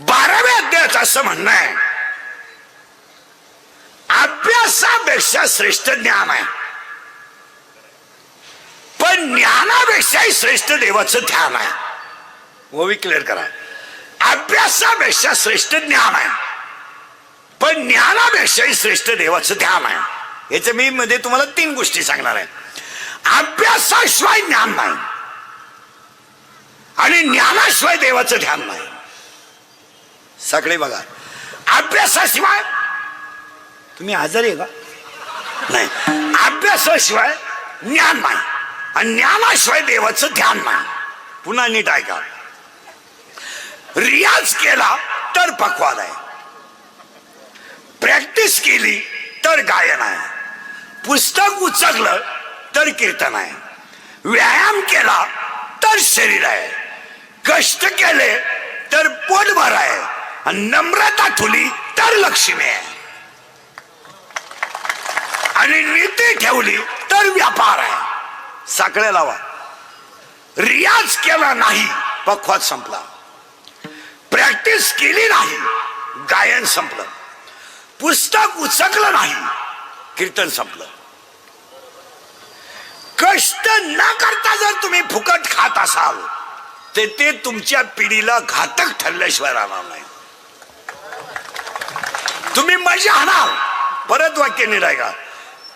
बाराव्या अध्यायाचं असं म्हणणं आहे. अभ्यासापेक्षा श्रेष्ठ ज्ञान आहे. पण ज्ञानापेक्षाही श्रेष्ठ देवाचं ध्यान आहे. हो, ओवी क्लिअर करा. अभ्यासापेक्षा श्रेष्ठ ज्ञान आहे. पण ज्ञानापेक्षाही श्रेष्ठ देवाचं ध्यान आहे. याच्या मी मध्ये तुम्हाला तीन गोष्टी सांगणार आहे. अभ्यासाशिवाय ज्ञान नाही. आणि ज्ञानाशिवाय देवाचं ध्यान नाही. सगळे बघा. अभ्यासाशिवाय तुम्ही आजारी आहे का? नाही. अभ्यासाशिवाय ज्ञान नाही. आणि ज्ञानाशिवाय देवाचं ध्यान नाही. पुन्हा नीट ऐका. रियाज केला तर पक्वाद आहे प्रॅक्टिस केली तर गायन आहे पुस्तक उचकलं तर कीर्तन आहे. व्यायाम केला तर शरीर आहे. कष्ट केले तर पोटभर आहे. आणि नम्रता ठुली तर लक्ष्मी आहे. आणि नीती ठेवली तर व्यापार आहे. साकळे लावा. रियाज केला नाही पक्वात संपला. प्रॅक्टिस केली नाही गायन संपलं. पुस्तक उचकलं नाही कीर्तन संपलं. कष्ट न करता जर तुम्ही फुकट खात असाल ते ते तुमच्या पिढीला घातक ठरल्याशिवाय राहणार नाही. तुम्ही मजा आणाल. परत वाक्य निराका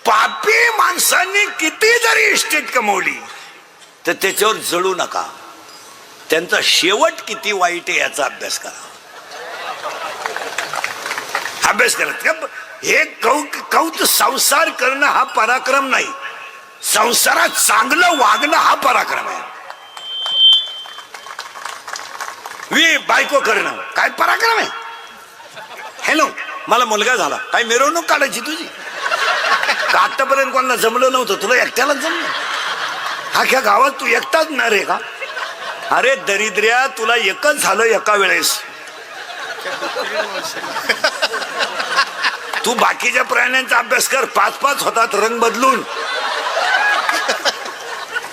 पापी माणसांनी किती जरी इष्टीत कमवली तर त्याच्यावर जळू नका. त्यांचा शेवट किती वाईट आहे याचा अभ्यास करा. अभ्यास करा. हे कौ कौत संसार करणं हा पराक्रम नाही. संसारात चांगलं वागणं हा पराक्रम आहे. वी बायको करणं. काय पराक्रम आहे? हॅलो मला मुलगा झाला. काय मिरवणूक काढायची तुझी? का आतापर्यंत कोणाला जमलं नव्हतं? तुला एकट्यालाच जमलं? अख्ख्या गावात तू एकटाच ना रे का? अरे दरिद्र्या तुला एकच झालं एका वेळेस. तू बाकीच्या प्राण्यांचा अभ्यास कर. पाच पाच होतात रंग बदलून.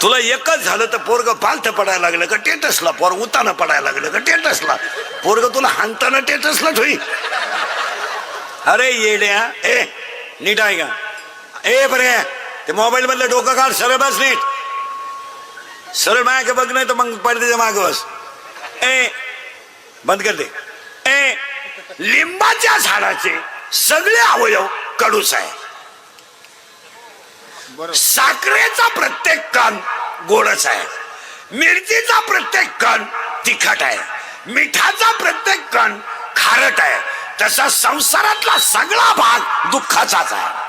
तुला एकच झालं तर पोरग पालथ पडायला लागलं का टेटसला? पोर उताना पडायला लागलं का टेटसला? पोरग तुला हाणताना टेटसला ठोई अरे येड्या ए नीट आहे का? ए बरे ते मोबाईल मधलं डोकं काढ सरळ बस नीट. सरळ मागे बघ नाही तर मग पडद्याच्या मागे बस ए बंद कर दे ए लिंबाच्या झाडाचे सगळे अवयव कडूच आहे. साखरेचा प्रत्येक कण गोडच आहे. मिरचीचा प्रत्येक कण तिखट आहे. मिठाचा प्रत्येक कण खारट आहे. तसा संसारातला सगळा भाग दुःखाचाच आहे.